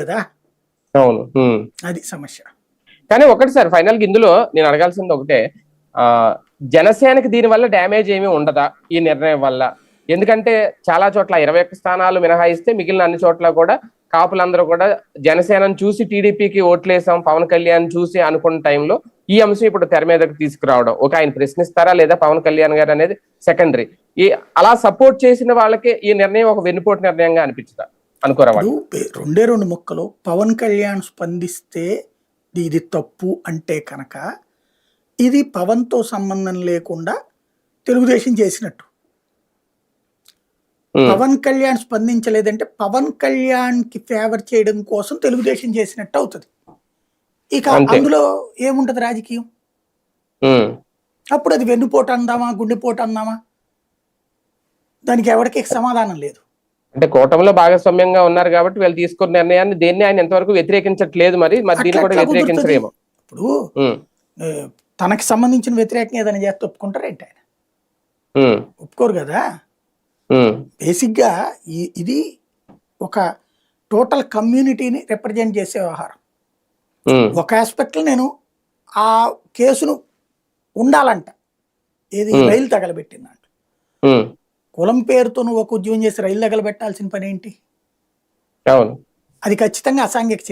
కదా? అవును. అది సమస్య. కానీ ఒకటి సార్ ఫైనల్గా ఇందులో నేను అడగాల్సింది ఒకటే. ఆ జనసేనకి దీని వల్ల డ్యామేజ్ ఏమీ ఉండదా ఈ నిర్ణయం వల్ల? ఎందుకంటే చాలా చోట్ల ఇరవై ఒక్క స్థానాలు మినహాయిస్తే మిగిలిన అన్ని చోట్ల కూడా కాపులందరూ కూడా జనసేనను చూసి టీడీపీకి ఓట్లేసాం పవన్ కళ్యాణ్ చూసి అనుకున్న టైంలో ఈ అంశం ఇప్పుడు తెర మీదకి తీసుకురావడం. ఒక ఆయన ప్రశ్నిస్తారా లేదా పవన్ కళ్యాణ్ గారు అనేది సెకండరీ. ఈ అలా సపోర్ట్ చేసిన వాళ్ళకి ఈ నిర్ణయం ఒక వెన్నుపోటు నిర్ణయంగా అనిపించదా? అనుకోరా వాళ్ళు. ఇప్పుడు పే- రెండే రెండు ముక్కలు పవన్ కళ్యాణ్ స్పందిస్తే ఇది తప్పు అంటే కనుక ఇది పవన్తో సంబంధం లేకుండా తెలుగుదేశం చేసినట్టు. పవన్ కళ్యాణ్ స్పందించలేదంటే పవన్ కళ్యాణ్కి ఫేవర్ చేయడం కోసం తెలుగుదేశం చేసినట్టు అవుతుంది. ఇక. అందులో ఏముంటది రాజకీయం? అప్పుడు అది వెన్నుపోటు అందామా గుండెపోటు అందామా? దానికి ఎవరికి సమాధానం లేదు. అంటే కూటమిలో భాగస్వామ్యంగా ఉన్నారు కాబట్టి వీళ్ళు తీసుకున్న నిర్ణయాన్ని దేన్ని ఆయన ఎంతవరకు వ్యతిరేకించట్లేదు మరి మరి దీన్ని కూడా? వ్యతిరేకించరేమో. ఇప్పుడు తనకి సంబంధించిన వ్యతిరేకం ఏదైనా చేస్తే ఒప్పుకుంటారేంటి ఆయన? ఒప్పుకోరు కదా? ఉమ్, బేసిక్గా ఈ ఇది ఒక టోటల్ కమ్యూనిటీని రిప్రజెంట్ చేసే వ్యవహారం. ఒక ఆస్పెక్ట్లో నేను ఆ కేసును ఉండాలంట. ఏది. రైలు తగలబెట్టిందంట. కులం పేరుతో నువ్వు ఒక ఉద్యమం చేసి రైలు తగలబెట్టాల్సిన పని ఏంటి? అవును. అది ఖచ్చితంగా అసాంఘిక